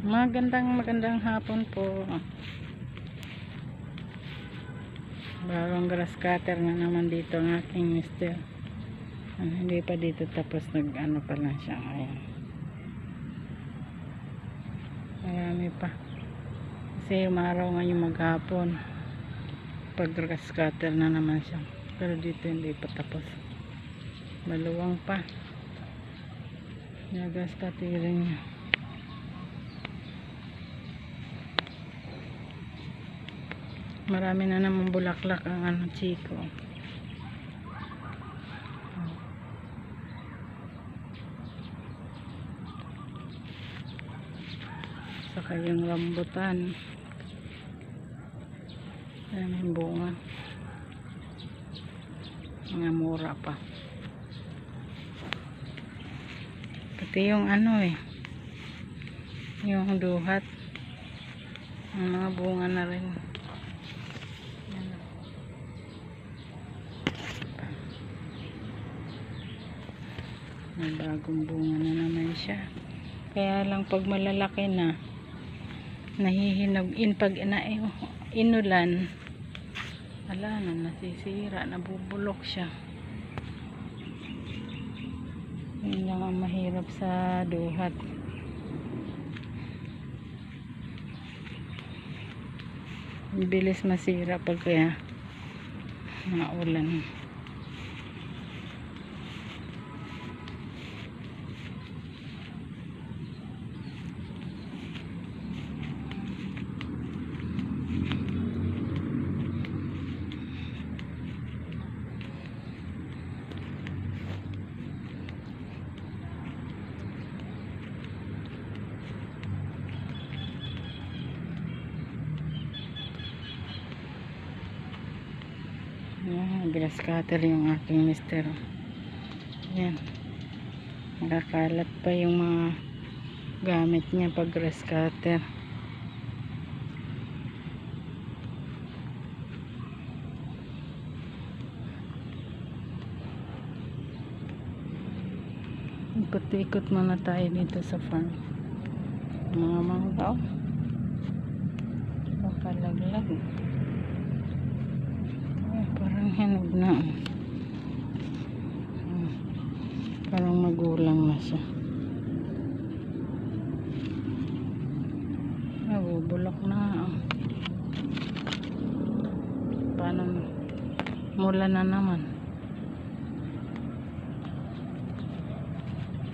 Magandang magandang hapon po. Bagong grass cutter na naman dito ang aking mister. Ah, hindi pa dito tapos nag ano pa lang siya. Ayan. Marami pa. Kasi umaraw ngayon maghapon. Pag grass cutter na naman siya. Pero dito hindi pa tapos. Maluwang pa. Nagas katirin niya. Marami na naman bulaklak ang ano chiko. Saka yung rambutan. Ayan yung bunga. Mga mura pa. Pati yung ano eh. Yung duhat. Ang mga bunga na rin. May bagong bunga na naman siya. Kaya lang pag malalaki na, nahihinog in pag na, inulan, ala na nasisira, nabubulok siya. Yun lang ang mahirap sa duhat. Bilis masira pag kaya maulan. Yan, grass cutter yung aking mister. Yan. Nakakalat pa yung mga gamit niya pag grass cutter. Ikot-ikot muna tayo dito sa farm. Mga mangga. oh. Pakalaglag. Ay, parang hinog na. Parang magulang na siya. Nabubulok na. Paano? Mula na naman.